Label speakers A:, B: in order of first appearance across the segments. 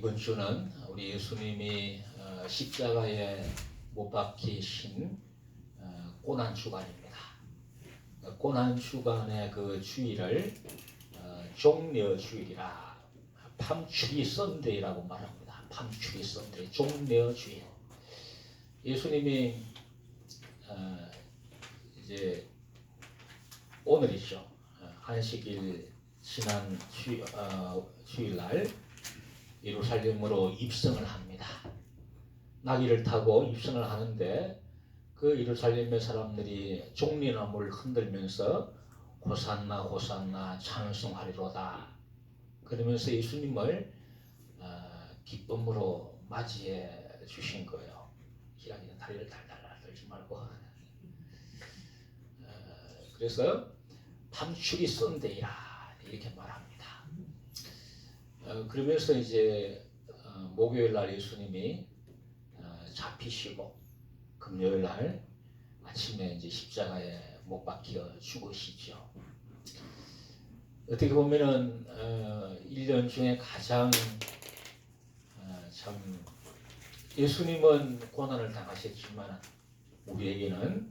A: 이번 주는 우리 예수님이 어, 십자가에 못 박히신 어, 고난 주간입니다. 어, 고난 주간의 그 주일을 어, 종려 주일이라 밤추리 썬데이라고 말합니다. 밤추리 썬데이, 종려 주일. 예수님이 어, 이제 오늘이죠. 어, 안식일 지난 주, 어, 주일날 예루살렘으로 입성을 합니다. 나귀를 타고 입성을 하는데 그 예루살렘의 사람들이 종려나무를 흔들면서 호산나 호산나 찬송하리로다. 그러면서 예수님을 어, 기쁨으로 맞이해 주신 거예요. 기라기는 다리를 달달달 떨지 말고. 어, 그래서 밤추리 썬데이라 이렇게 말합니다. 어, 그러면서 이제 어, 목요일 날 예수님이 어, 잡히시고 금요일 날 아침에 이제 십자가에 못 박혀 죽으시죠. 어떻게 보면은 어, 1년 중에 가장 어, 참 예수님은 고난을 당하셨지만 우리에게는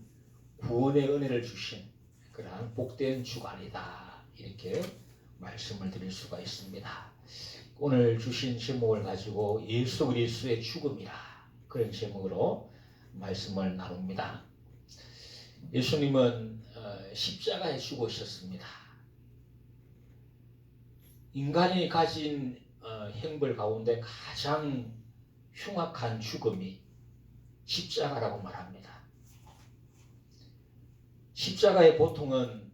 A: 구원의 은혜를 주신 그러한 복된 주간이다 이렇게 말씀을 드릴 수가 있습니다. 오늘 주신 제목을 가지고 예수 그리스도의 죽음이라 그런 제목으로 말씀을 나눕니다. 예수님은 어, 십자가에 죽으셨습니다. 인간이 가진 어, 행벌 가운데 가장 흉악한 죽음이 십자가라고 말합니다. 십자가의 고통은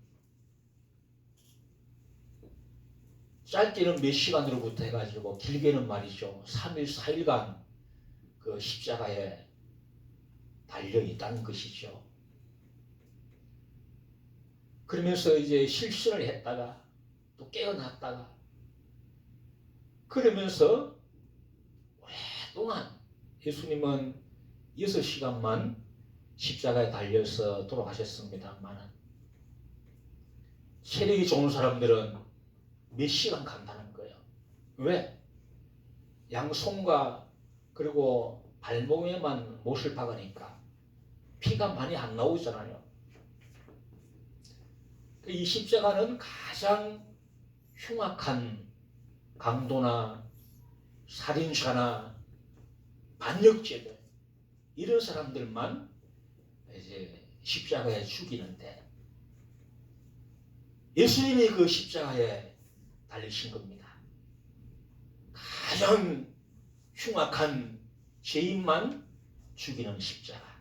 A: 짧게는 몇 시간으로부터 해가지고 길게는 말이죠. 3일, 4일간 그 십자가에 달려 있다는 것이죠. 그러면서 이제 실신을 했다가 또 깨어났다가 그러면서 오랫동안 예수님은 6시간만 십자가에 달려서 돌아가셨습니다만 체력이 좋은 사람들은 몇 시간 간다는 거예요. 왜? 양손과 그리고 발목에만 못을 박으니까 피가 많이 안 나오잖아요. 이 십자가는 가장 흉악한 강도나 살인자나 반역죄들 이런 사람들만 이제 십자가에 죽이는데 예수님이 그 십자가에 달리신 겁니다. 가장 흉악한 죄인만 죽이는 십자가.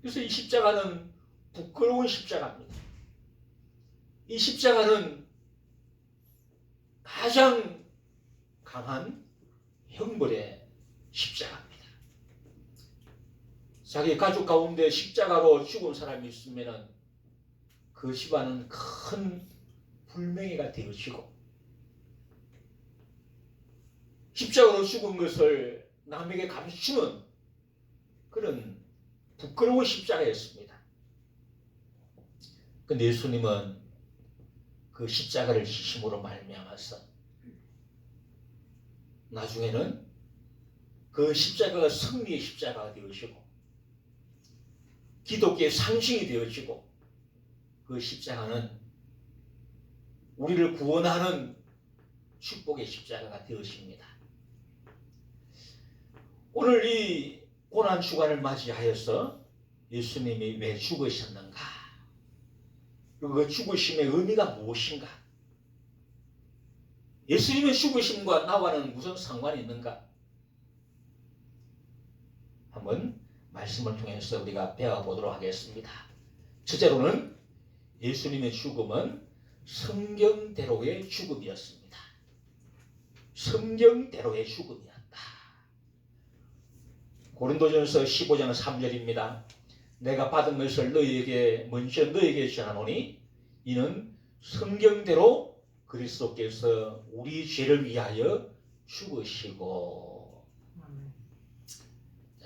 A: 그래서 이 십자가는 부끄러운 십자가입니다. 이 십자가는 가장 강한 형벌의 십자가입니다. 자기 가족 가운데 십자가로 죽은 사람이 있으면 그 집안은 큰 불명예가 되어지고 십자가로 죽은 것을 남에게 감추는 그런 부끄러운 십자가였습니다. 근데 예수님은 그 십자가를 지심으로 말미암아서 나중에는 그 십자가가 승리의 십자가가 되어지고 기독교의 상징이 되어지고 그 십자가는 우리를 구원하는 축복의 십자가가 되었습니다. 오늘 이 고난 주간을 맞이하여서 예수님이 왜 죽으셨는가? 그 죽으심의 의미가 무엇인가? 예수님의 죽으심과 나와는 무슨 상관이 있는가? 한번 말씀을 통해서 우리가 배워보도록 하겠습니다. 첫째로는 예수님의 죽음은 성경대로의 죽음이었습니다. 성경대로의 죽음이었다. 고린도전서 15장 3절입니다. 내가 받은 것을 너희에게 먼저 너희에게 전하노니 이는 성경대로 그리스도께서 우리 죄를 위하여 죽으시고.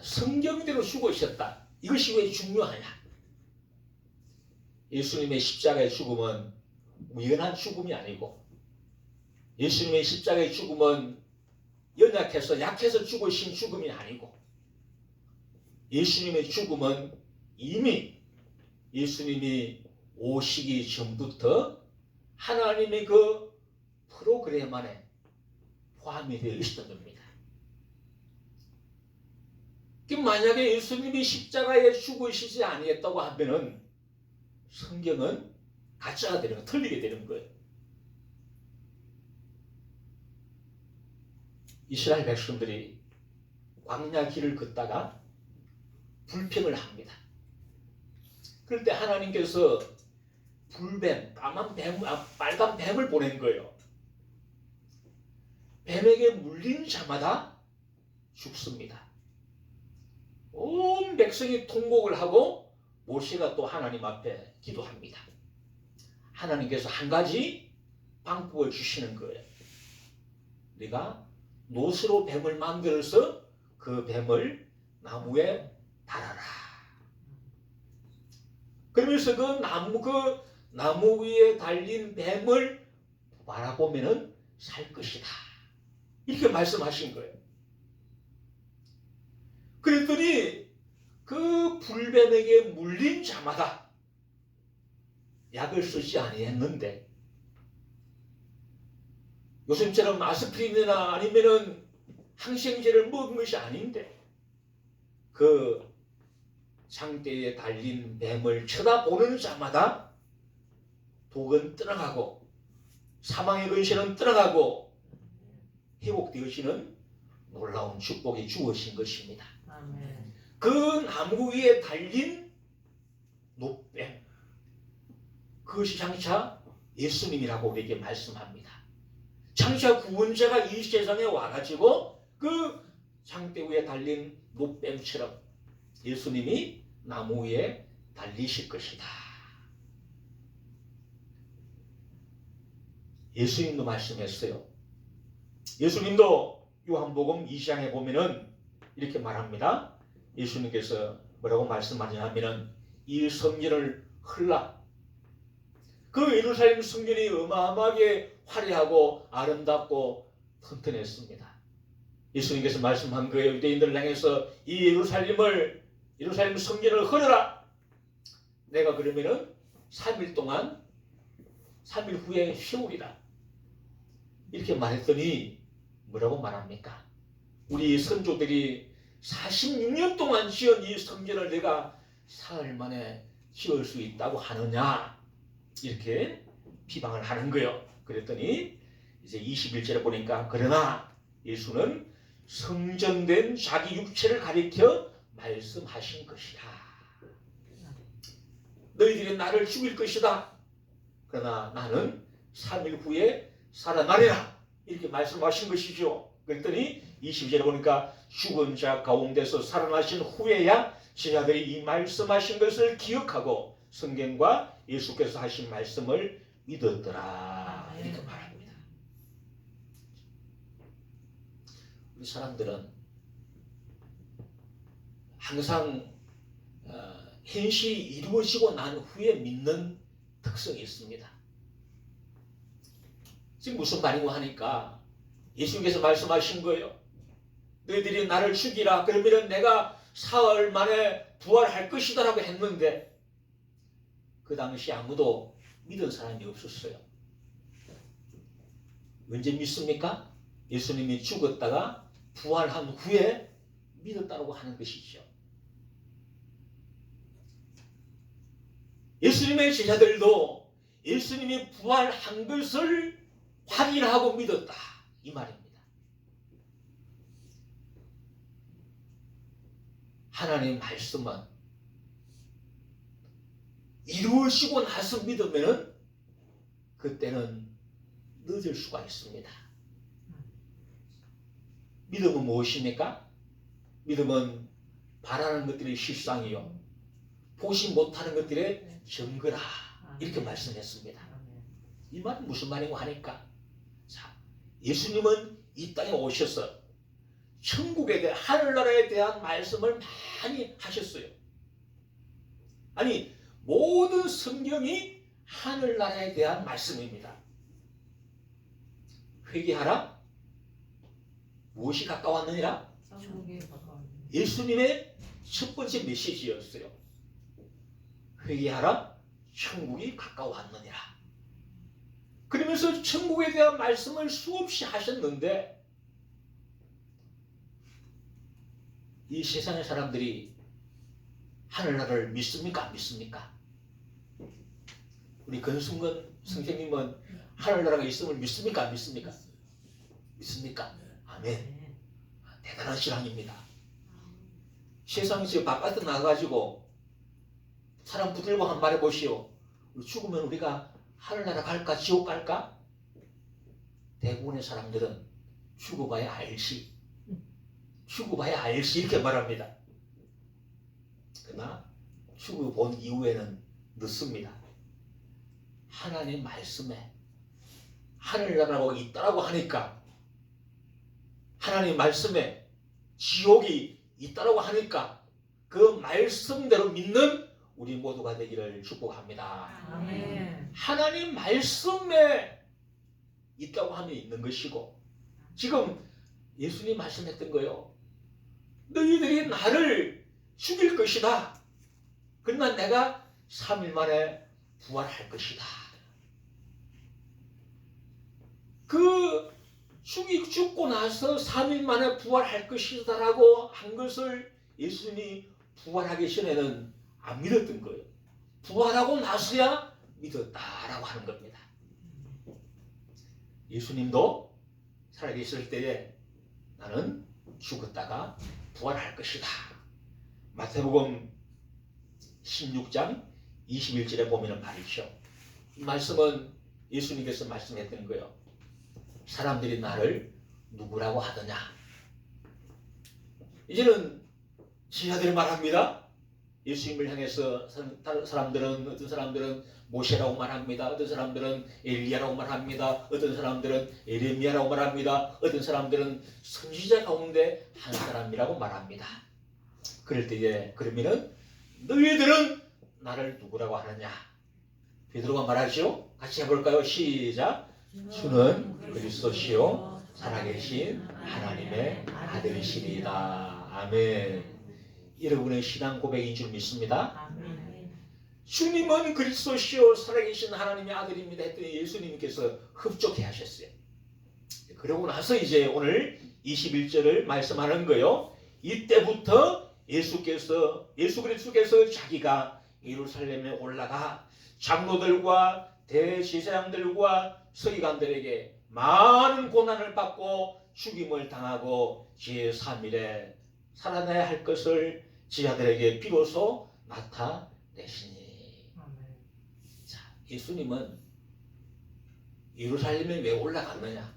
A: 성경대로 죽으셨다. 이것이 왜 중요하냐? 예수님의 십자가의 죽음은 우연한 죽음이 아니고 예수님의 십자가의 죽음은 연약해서 약해서 죽으신 죽음이 아니고 예수님의 죽음은 이미 예수님이 오시기 전부터 하나님의 그 프로그램 안에 포함이 되어 있었던 겁니다. 그 만약에 예수님이 십자가에 죽으시지 아니했다고 하면은 성경은 가짜가 되는 거, 틀리게 되는 거예요. 이스라엘 백성들이 광야 길을 걷다가 불평을 합니다. 그럴 때 하나님께서 불뱀, 까만 뱀, 아, 빨간 뱀을 보낸 거예요. 뱀에게 물린 자마다 죽습니다. 온 백성이 통곡을 하고 모세가 또 하나님 앞에 기도합니다. 하나님께서 한 가지 방법을 주시는 거예요. 네가 노스로 뱀을 만들어서 그 뱀을 나무에 달아라. 그러면서 그 나무 그 나무 위에 달린 뱀을 바라보면은 살 것이다. 이렇게 말씀하신 거예요. 그랬더니 그 불뱀에게 물린 자마다 약을 쓰지 아니했는데 요즘처럼 아스피린이나 아니면은 항생제를 먹은 것이 아닌데 그 장대에 달린 뱀을 쳐다보는 자마다 독은 떠나가고 사망의 근시는 떠나가고 회복되어지는 놀라운 축복이 주어진 것입니다.
B: 아멘.
A: 그 나무 위에 달린 노뱀 그것이 장차 예수님이라고 우리에게 말씀합니다. 장차 구원자가 이 세상에 와가지고 그 장대 위에 달린 노뱀처럼 예수님이 나무 위에 달리실 것이다. 예수님도 말씀했어요. 예수님도 요한복음 2장에 보면은 이렇게 말합니다. 예수님께서 뭐라고 말씀하냐면은 이 성전을 흘라 그 예루살렘 성전이 어마어마하게 화려하고 아름답고 튼튼했습니다. 예수님께서 말씀한 거예요. 유대인들을 향해서 이 예루살렘을 예루살렘 성전을 흘러라. 내가 그러면은 3일 동안 3일 후에 세우리라. 이렇게 말했더니 뭐라고 말합니까? 우리 선조들이 46년 동안 지은 이 성전을 내가 사흘 만에 지을 수 있다고 하느냐 이렇게 비방을 하는 거예요. 그랬더니 이제 21절에 보니까 그러나 예수는 성전된 자기 육체를 가리켜 말씀하신 것이라. 너희들이 나를 죽일 것이다. 그러나 나는 3일 후에 살아나리라. 이렇게 말씀하신 것이죠. 그랬더니 20절에 보니까 죽은 자 가운데서 살아나신 후에야 제자들이 이 말씀하신 것을 기억하고 성경과 예수께서 하신 말씀을 믿었더라. 이렇게 말합니다. 우리 사람들은 항상 어, 현실이 이루어지고 난 후에 믿는 특성이 있습니다. 지금 무슨 말이고 하니까 예수님께서 말씀하신 거예요. 너희들이 나를 죽이라 그러면 내가 사흘 만에 부활할 것이다 라고 했는데 그 당시 아무도 믿은 사람이 없었어요. 언제 믿습니까? 예수님이 죽었다가 부활한 후에 믿었다고 하는 것이죠. 예수님의 제자들도 예수님이 부활한 것을 확인하고 믿었다. 이 말입니다. 하나님 말씀은 이루어지고 나서 믿으면 그때는 늦을 수가 있습니다. 믿음은 무엇입니까? 믿음은 바라는 것들의 실상이요. 보지 못하는 것들의 증거라. 이렇게 말씀했습니다.
B: 아멘.
A: 이 말은 무슨 말이고 하니까 자 예수님은 이 땅에 오셔서 천국에 대한 하늘나라에 대한 말씀을 많이 하셨어요. 아니 모든 성경이 하늘나라에 대한 말씀입니다. 회개하라. 무엇이 가까웠느니라?
B: 천국에 가까운
A: 예수님의 첫 번째 메시지였어요. 회개하라. 천국이 가까웠느니라. 그러면서 천국에 대한 말씀을 수없이 하셨는데 이 세상의 사람들이 하늘나라를 믿습니까? 안 믿습니까? 우리 건승건 선생님은 하늘나라가 있음을 믿습니까? 안 믿습니까? 믿습니까? 아멘. 대단한 신앙입니다. 세상에 지금 바깥에 나가가지고 사람 붙들고 한 말해 보시오. 우리 죽으면 우리가 하늘나라 갈까 지옥 갈까? 대부분의 사람들은 죽어봐야 알지. 죽어봐야 알지 이렇게 말합니다. 그러나 죽어본 이후에는 늦습니다. 하나님 말씀에 하늘나라가 있다라고 하니까 하나님 말씀에 지옥이 있다라고 하니까 그 말씀대로 믿는 우리 모두가 되기를 축복합니다.
B: 아멘.
A: 하나님 말씀에 있다고 하면 있는 것이고 지금 예수님 말씀했던 거요. 너희들이 나를 죽일 것이다. 그러나 내가 3일 만에 부활할 것이다. 그 죽이 죽고 나서 3일 만에 부활할 것이다라고 한 것을 예수님이 부활하기 전에는 안 믿었던 거예요. 부활하고 나서야 믿었다라고 하는 겁니다. 예수님도 살아계실 때에 나는 죽었다가 부활할 것이다. 마태복음 16장 21절에 보면 말이죠. 이 말씀은 예수님께서 말씀했던 거예요. 사람들이 나를 누구라고 하더냐? 이제는 지하들이 말합니다. 예수님을 향해서 사- 사람들은 어떤 사람들은 모세라고 말합니다. 어떤 사람들은 엘리야라고 말합니다. 어떤 사람들은 에레미야라고 말합니다. 어떤 사람들은 선지자 가운데 한 사람이라고 말합니다. 그럴 때에 그러면은 너희들은 나를 누구라고 하느냐? 베드로가 말하죠. 같이 해볼까요? 시작. 주는 그리스도시요 살아계신 하나님의 아들이시리다. 아멘. 여러분의 신앙 고백인 줄 믿습니다. 주님은 그리스도시요 살아계신 하나님의 아들입니다 했더니 예수님께서 흡족해 하셨어요. 그러고 나서 이제 오늘 21절을 말씀하는 거요. 이때부터 예수께서 예수 그리스도께서 자기가 예루살렘에 올라가 장로들과 대제사장들과 서기관들에게 많은 고난을 받고 죽임을 당하고 제3일에 살아나야 할 것을 지하들에게 비로소 나타내시니. 자, 예수님은 예루살렘에 왜 올라갔느냐?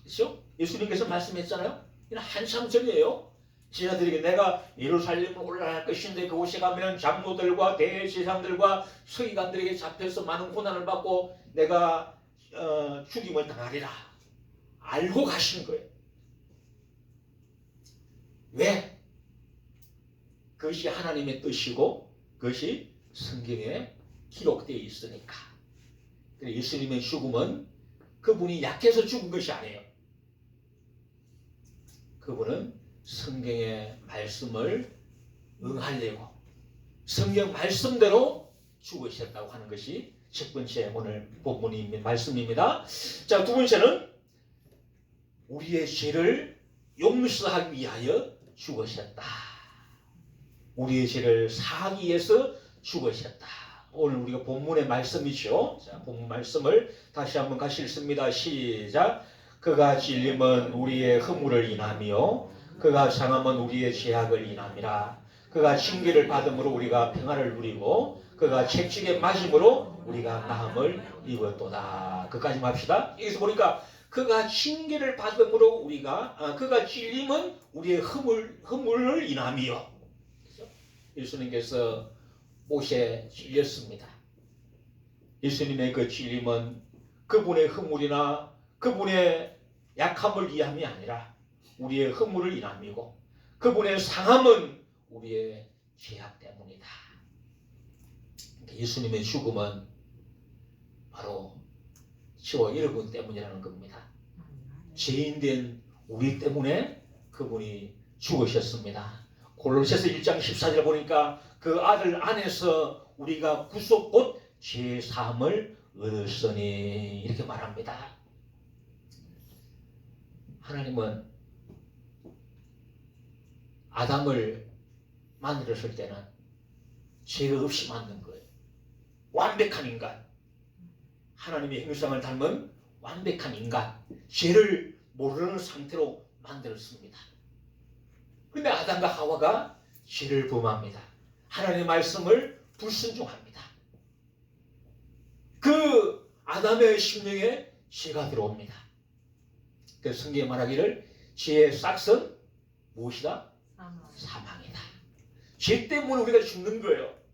A: 그렇죠? 예수님께서 말씀했잖아요. 이는 한참 전이에요. 지하들에게 내가 예루살렘에 올라갈 것인데 그곳에 가면 장로들과 대제사장들과 서기관들에게 잡혀서 많은 고난을 받고 내가 어, 죽임을 당하리라. 알고 가신 거예요. 왜? 그것이 하나님의 뜻이고 그것이 성경에 기록되어 있으니까. 예수님의 죽음은 그분이 약해서 죽은 것이 아니에요. 그분은 성경의 말씀을 응하려고 성경 말씀대로 죽으셨다고 하는 것이 첫 번째 오늘 본문입니다. 말씀입니다. 자, 두 번째는 우리의 죄를 용서하기 위하여 죽으셨다. 우리의 죄를 사하기 위해서 죽으셨다. 오늘 우리가 본문의 말씀이죠. 자, 본문 말씀을 다시 한번 같이 읽습니다. 시작. 그가 찔림은 우리의 허물을 인하며 그가 상함은 우리의 죄악을 인함이라. 그가 징계를 받음으로 우리가 평화를 누리고 그가 채찍에 맞음으로 우리가 나음을 입었도다. 그까지 합시다. 여기서 보니까 그가 징계를 받음으로 우리가 아, 그가 찔림은 우리의 허물 허물을 인함이요. 예수님께서 못에 찔렸습니다. 예수님의 그 찔림은 그분의 허물이나 그분의 약함을 이해함이 아니라 우리의 허물을 인함이고 그분의 상함은 우리의 죄악 때문이다. 예수님의 죽음은 바로 저와 여러분 때문이라는 겁니다. 죄인된 우리 때문에 그분이 죽으셨습니다. 골로새서 1장 14절 보니까 그 아들 안에서 우리가 구속 곧 죄 사함을 얻었으니 이렇게 말합니다. 하나님은 아담을 만들었을 때는 죄가 없이 만든 거예요. 완벽한 인간. 하나님의 형상을 닮은 완벽한 인간. 죄를 모르는 상태로 만들었습니다. 근데 아담과 하와가 죄를 범합니다. 하나님의 말씀을 불순종합니다. 그 아담의 심령에 죄가 들어옵니다. 그 성경에 말하기를 죄의 싹은 무엇이다? 사망이다. 죄 때문에 우리가 죽는 거예요.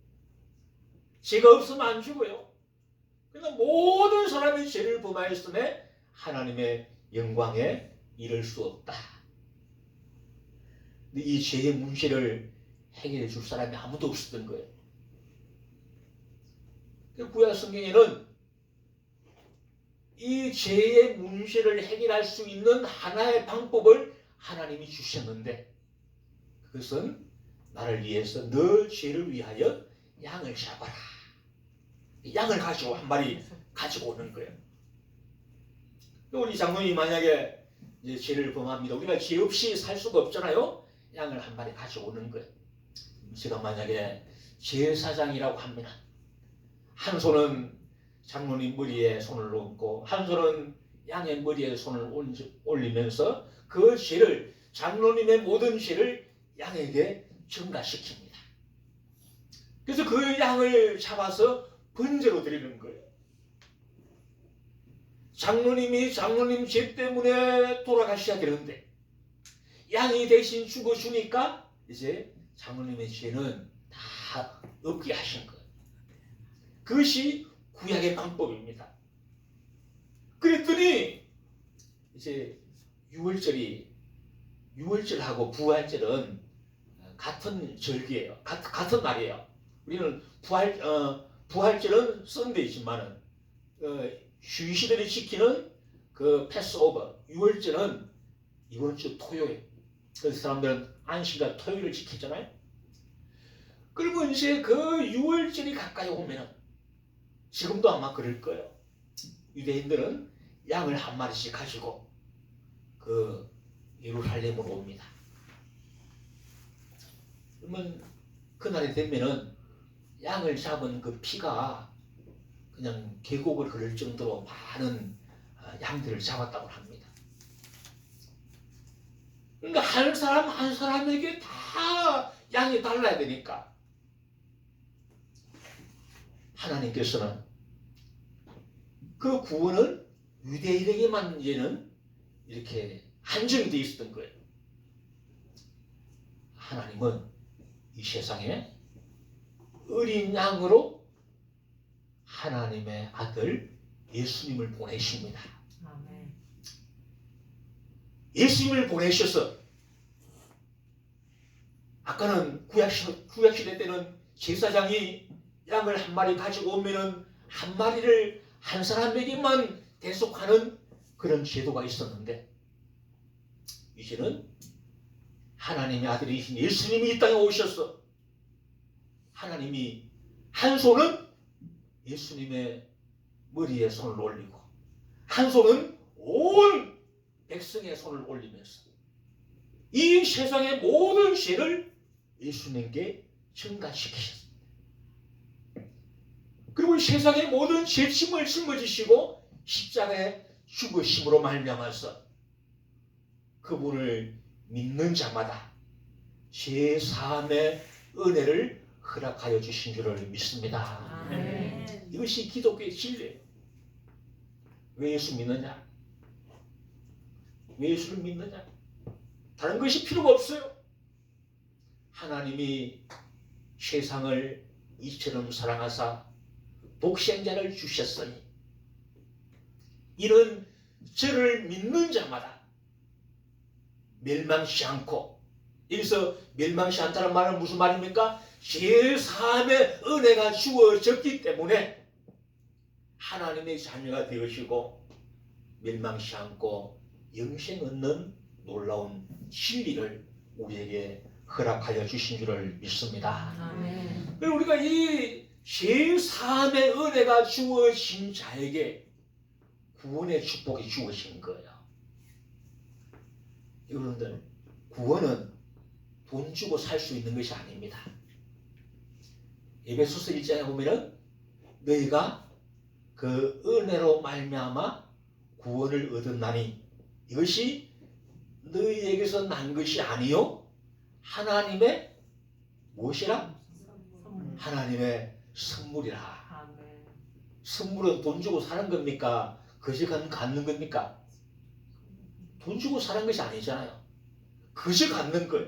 A: 죄가 없으면 안 죽어요. 그러나 모든 사람이 죄를 범하였음에 하나님의 영광에 이를 수 없다. 근데 이 죄의 문제를 해결해 줄 사람이 아무도 없었던 거예요. 그 구약 성경에는 이 죄의 문제를 해결할 수 있는 하나의 방법을 하나님이 주셨는데 그것은 나를 위해서 너 죄를 위하여 양을 잡아라. 이 양을 가지고 한 마리 가지고 오는 거예요. 우리 장로님이 만약에 이제 죄를 범합니다. 우리가 죄 없이 살 수가 없잖아요. 양을 한 마리 가지고 오는 거예요. 제가 만약에 제사장이라고 합니다. 한 손은 장로님 머리에 손을 얹고 한 손은 양의 머리에 손을 얹- 올리면서 그 죄를 장로님의 모든 죄를 양에게 전가시킵니다. 그래서 그 양을 잡아서 번제로 드리는 거예요. 장로님이 장로님 죄 때문에 돌아가셔야 되는데 양이 대신 죽어주니까 이제 장로님의 죄는 다 없게 하신 거예요. 그것이 구약의 방법입니다. 그랬더니 이제 유월절이 유월절하고 부활절은 같은 절기예요. 같, 같은 날이에요. 우리는 부활 어, 부활절은 썬데이지만은 어, 휴시들이 지키는 그 패스오버 유월절은 이번 주 토요일. 그래서 사람들은 안식일 토요일을 지키잖아요. 그리고 이제 그 유월절이 가까이 오면은 지금도 아마 그럴 거예요. 유대인들은 양을 한 마리씩 가지고 그 예루살렘으로 옵니다. 그러면 그날이 되면은 양을 잡은 그 피가 그냥 계곡을 흐를 정도로 많은 어, 양들을 잡았다고 합니다. 그러니까 한 사람 한 사람에게 다 양이 달라야 되니까 하나님께서는 그 구원은 유대인에게만 이제는 이렇게 한정이 되어 있었던 거예요. 하나님은 이 세상에 어린 양으로 하나님의 아들 예수님을 보내십니다.
B: 아멘.
A: 예수님을 보내셔서 아까는 구약시, 구약시대 때는 제사장이 양을 한 마리 가지고 오면은 한 마리를 한 사람에게만 대속하는 그런 제도가 있었는데 이제는 하나님의 아들이신 예수님이 이 땅에 오셔서 하나님이 한 손은 예수님의 머리에 손을 올리고 한 손은 온 백성의 손을 올리면서 이 세상의 모든 죄를 예수님께 증가시키셨습니다. 그리고 이 세상의 모든 죄짐을 짊어지시고 십자가에 죽으심으로 말미암아서 그분을 믿는 자마다 죄 사함의 은혜를 허락하여 주신 줄을 믿습니다.
B: 아멘.
A: 이것이 기독교의 진리예요. 왜 예수 믿느냐? 왜 예수를 믿느냐? 다른 것이 필요가 없어요. 하나님이 세상을 이처럼 사랑하사 독생자를 주셨으니 이는 저를 믿는 자마다 멸망치 않고 여기서 멸망치 않다는 말은 무슨 말입니까? 제3의 은혜가 주어졌기 때문에 하나님의 자녀가 되으시고 멸망치 않고 영생 얻는 놀라운 진리를 우리에게 허락하여 주신 줄을 믿습니다.
B: 아멘.
A: 그리고 우리가 이 제3의 은혜가 주어진 자에게 구원의 축복이 주어진 거예요. 여러분들, 구원은 돈 주고 살 수 있는 것이 아닙니다. 에베소서 1장에 보면은 너희가 그 은혜로 말미암아 구원을 얻었나니 이것이 너희에게서 난 것이 아니요 하나님의 무엇이라
B: 선물.
A: 하나님의 선물이라. 선물은 돈 주고 사는 겁니까? 그지 갖는 겁니까? 돈 주고 사는 것이 아니잖아요. 그지 갖는 것.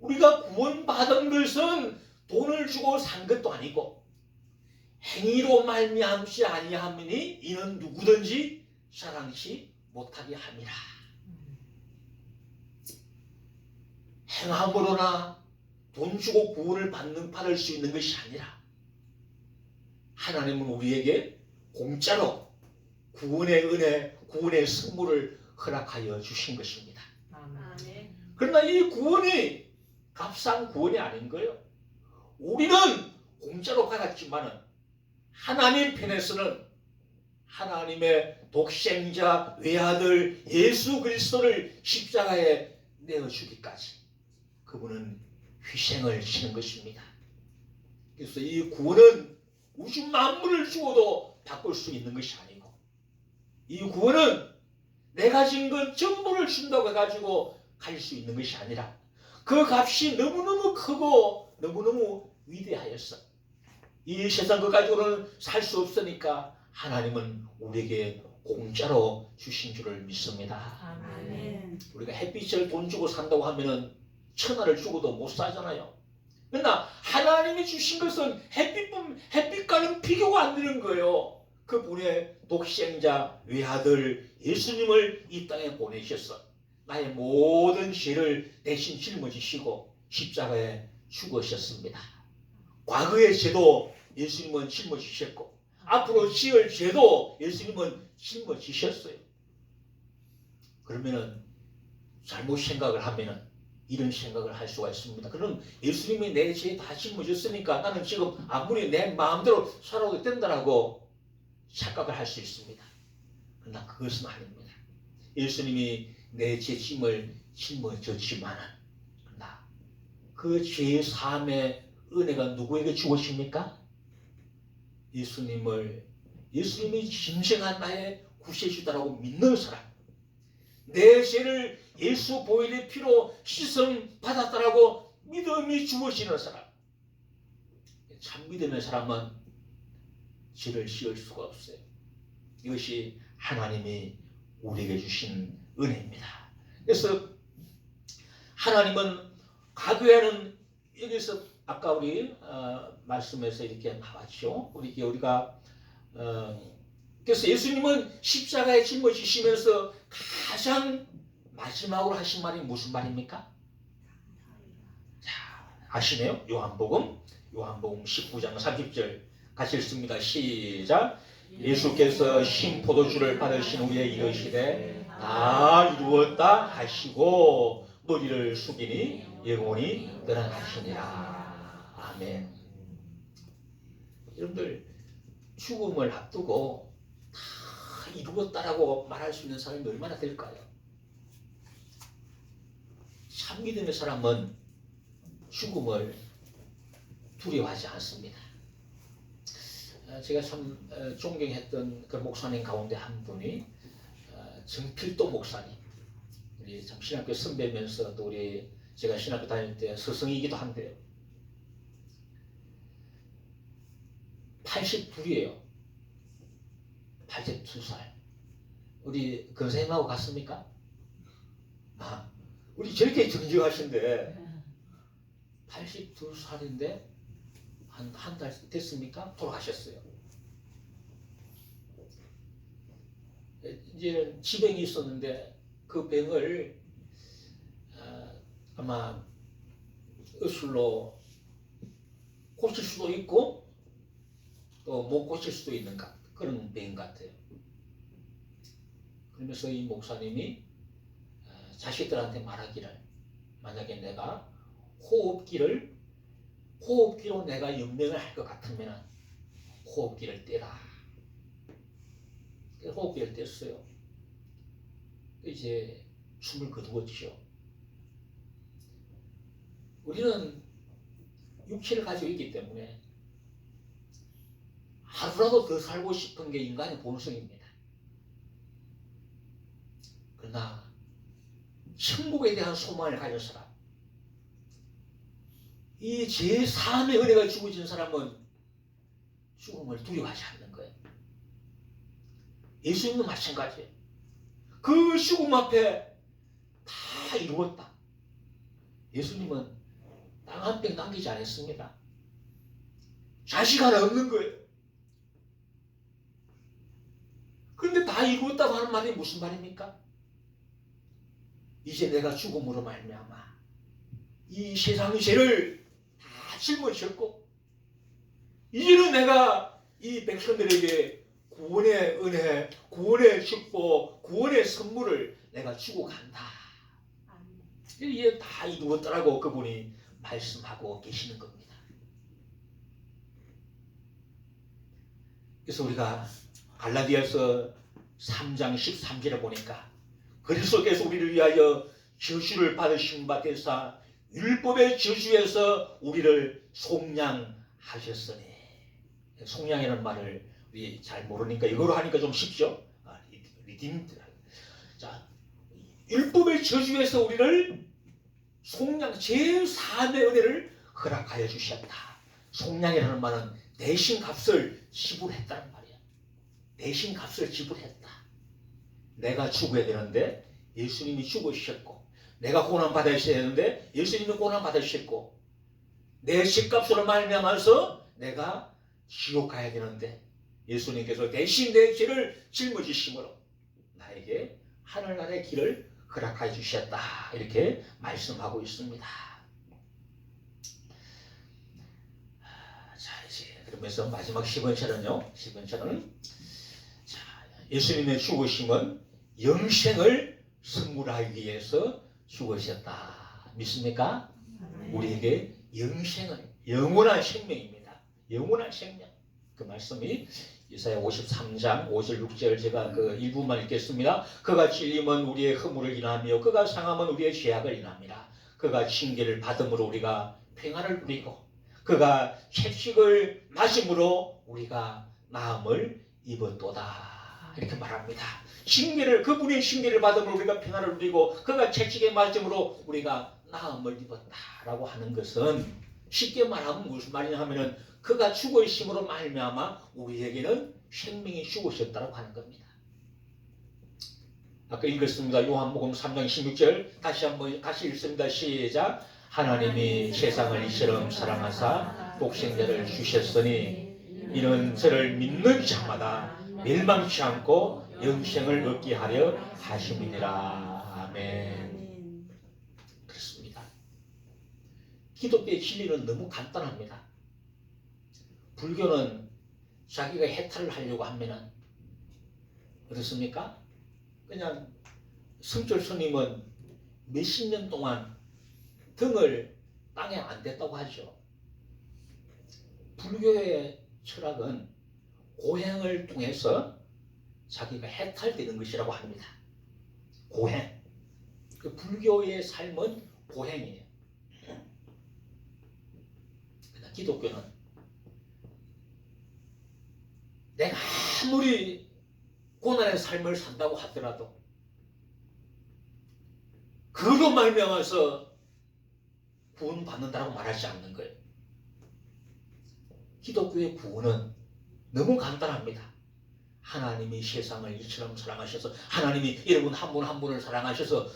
A: 우리가 구원받은 것은 돈을 주고 산 것도 아니고 행위로 말미암지 아니하니 이는 누구든지 사랑치 못하게 함이라. 행함으로나 돈 주고 구원을 받는 받을 수 있는 것이 아니라 하나님은 우리에게 공짜로 구원의 은혜, 구원의 선물을 허락하여 주신 것입니다.
B: 아멘.
A: 그러나 이 구원이 값싼 구원이 아닌 거예요. 우리는 공짜로 받았지만은 하나님 편에서는 하나님의 독생자 외아들 예수 그리스도를 십자가에 내어 주기까지 그분은 희생을 지는 것입니다. 그래서 이 구원은 우주 만물을 주어도 바꿀 수 있는 것이 아니고 이 구원은 내가 진 건 전부를 준다고 해가지고 갈 수 있는 것이 아니라 그 값이 너무너무 크고 너무너무 위대하였어. 이 세상 것 가지고는 살 수 없으니까 하나님은 우리에게 공짜로 주신 줄을 믿습니다.
B: 아멘.
A: 우리가 햇빛을 돈 주고 산다고 하면은 천하를 주고도 못 사잖아요. 그러나 하나님이 주신 것은 햇빛뿐 햇빛과는 비교가 안 되는 거예요. 그분의 독생자 외아들 예수님을 이 땅에 보내셨어. 나의 모든 죄를 대신 짊어지시고 십자가에 죽으셨습니다. 과거의 죄도 예수님은 짊어지셨고 앞으로 지을 죄도 예수님은 짊어지셨어요. 그러면은 잘못 생각을 하면은 이런 생각을 할 수가 있습니다. 그럼 예수님이 내 죄 다 짊어졌으니까 나는 지금 아무리 내 마음대로 살아도 된다라고 착각을 할 수 있습니다. 그러나 그것은 아닙니다. 예수님이 내 죄 짐을 짊어졌지만은 그 죄의 사함의 은혜가 누구에게 주어집니까? 예수님을 예수님이 진정한 나의 구세주다라고 믿는 사람. 내 죄를 예수 보혈의 피로 씻음 받았다라고 믿음이 주어지는 사람. 참 믿음의 사람은 죄를 씌울 수가 없어요. 이것이 하나님이 우리에게 주신 은혜입니다. 그래서 하나님은 과거에는 여기서 아까 우리 어, 말씀에서 이렇게 나왔죠 우리 우리가 어, 그래서 예수님은 십자가에 짊어지시면서 가장 마지막으로 하신 말이 무슨 말입니까? 자, 아시네요? 요한복음, 요한복음 19장 30절 같이 읽습니다. 시작. 예수께서 신 포도주를 받으신 후에 이르시되 다 이루었다 하시고 머리를 숙이니 영혼이 떠나가시니라. 아멘. 여러분들 죽음을 앞두고 다 이루었다라고 말할 수 있는 사람이 얼마나 될까요? 참 믿음의 사람은 죽음을 두려워하지 않습니다. 어, 제가 참 어, 존경했던 그 목사님 가운데 한 분이 어, 정필도 목사님, 우리 참 신학교 선배면서도 우리 제가 신학교 다닐 때 스승이기도 한데요. 82이에요. 82살. 우리 근사님하고 같습니까? 아, 우리 저렇게 정정하신데 82살인데 한 한 달 됐습니까? 돌아가셨어요. 이제 지병이 있었는데 그 병을 어, 아마 의술로 고칠 수도 있고 또 못 고칠 수도 있는 것 그런 병 같아요. 그러면서 이 목사님이 어, 자식들한테 말하기를 만약에 내가 호흡기를 호흡기로 내가 연명을 할 것 같으면 호흡기를 떼라. 호흡기를 뗐어요. 이제 숨을 거두었죠. 우리는 육체를 가지고 있기 때문에 하루라도 더 살고 싶은 게 인간의 본성입니다. 그러나 천국에 대한 소망을 가진 사람, 이 제3의 은혜가 주어진 사람은 죽음을 두려워하지 않는 거예요. 예수님도 마찬가지예요. 그 죽음 앞에 다 이루었다. 예수님은 땅한평 남기지 않았습니다. 자식 하나 없는 거예요. 그런데 다 이루었다고 하는 말이 무슨 말입니까? 이제 내가 죽음으로 말미암아 이 세상의 죄를 다 짊어졌고 이제는 내가 이 백성들에게 구원의 은혜, 구원의 축복, 구원의 선물을 내가 주고 간다. 이게 다 이루었더라고 그분이 말씀하고 계시는 겁니다. 그래서 우리가 갈라디아서 3장 13절에 보니까 그리스도께서 우리를 위하여 저주를 받으신 바 되사 율법의 저주에서 우리를 속량하셨으니 속량이라는 말을 우리 잘 모르니까 이거로 하니까 좀 쉽죠? 아, 리딤 자 율법의 저주에서 우리를 속량 제3의 은혜를 허락하여 주셨다. 속량이라는 말은 대신 값을 지불했다는 말이야. 대신 값을 지불했다. 내가 죽어야 되는데 예수님이 죽으셨고 내가 고난 받으셔야 되는데 예수님이 고난 받으셨고 내 집값으로 말미암아서 내가 지옥 가야 되는데 예수님께서 대신 내 죄를 짊어지심으로 나에게 하늘나라의 길을 허락하여 주셨다. 이렇게 말씀하고 있습니다. 자, 이제 그러면서 마지막 10원처는요. 10원처는 자, 예수님의 죽으심은 영생을 선물하기 위해서 죽으셨다. 믿습니까? 우리에게 영생을 영원한 생명입니다. 영원한 생명. 그 말씀이 이사야 53장 5절 6절 제가 그 일부만 읽겠습니다. 그가 찔림은 우리의 허물을 인하며 그가 상함은 우리의 죄악을 인합니다. 그가 징계를 받음으로 우리가 평안을 누리고 그가 채식을 마심으로 우리가 마음을 입었도다. 이렇게 말합니다. 징계를 그분의 징계를 받음으로 우리가 평안을 누리고 그가 채찍에 맞음으로 우리가 나음을 입었다라고 하는 것은 쉽게 말하면 무슨 말이냐 하면은 그가 죽어 있음으로 말미암아 우리에게는 생명이 죽으셨다고 하는 겁니다. 아까 읽었습니다. 요한복음 3장 16절 다시 한번 다시 읽습니다. 시작. 하나님이 세상을 이처럼 사랑하사 독생자를 주셨으니 이는 저를 믿는 자마다 멸망치 않고 영생을 얻게 하려 하심이니라.
B: 아멘.
A: 그렇습니다. 기독교의 진리는 너무 간단합니다. 불교는 자기가 해탈을 하려고 하면은 그렇습니까? 그냥 성철 스님은 몇십 년 동안 등을 땅에 안 댔다고 하죠. 불교의 철학은 고행을 통해서 자기가 해탈되는 것이라고 합니다. 고행. 그 불교의 삶은 고행이에요. 그러나 기독교는 내가 아무리 고난의 삶을 산다고 하더라도 그로 말미암아서 구원 받는다고 말하지 않는 거예요. 기독교의 구원은 너무 간단합니다. 하나님이 세상을 이처럼 사랑하셔서 하나님이 여러분 한 분한 분을 사랑하셔서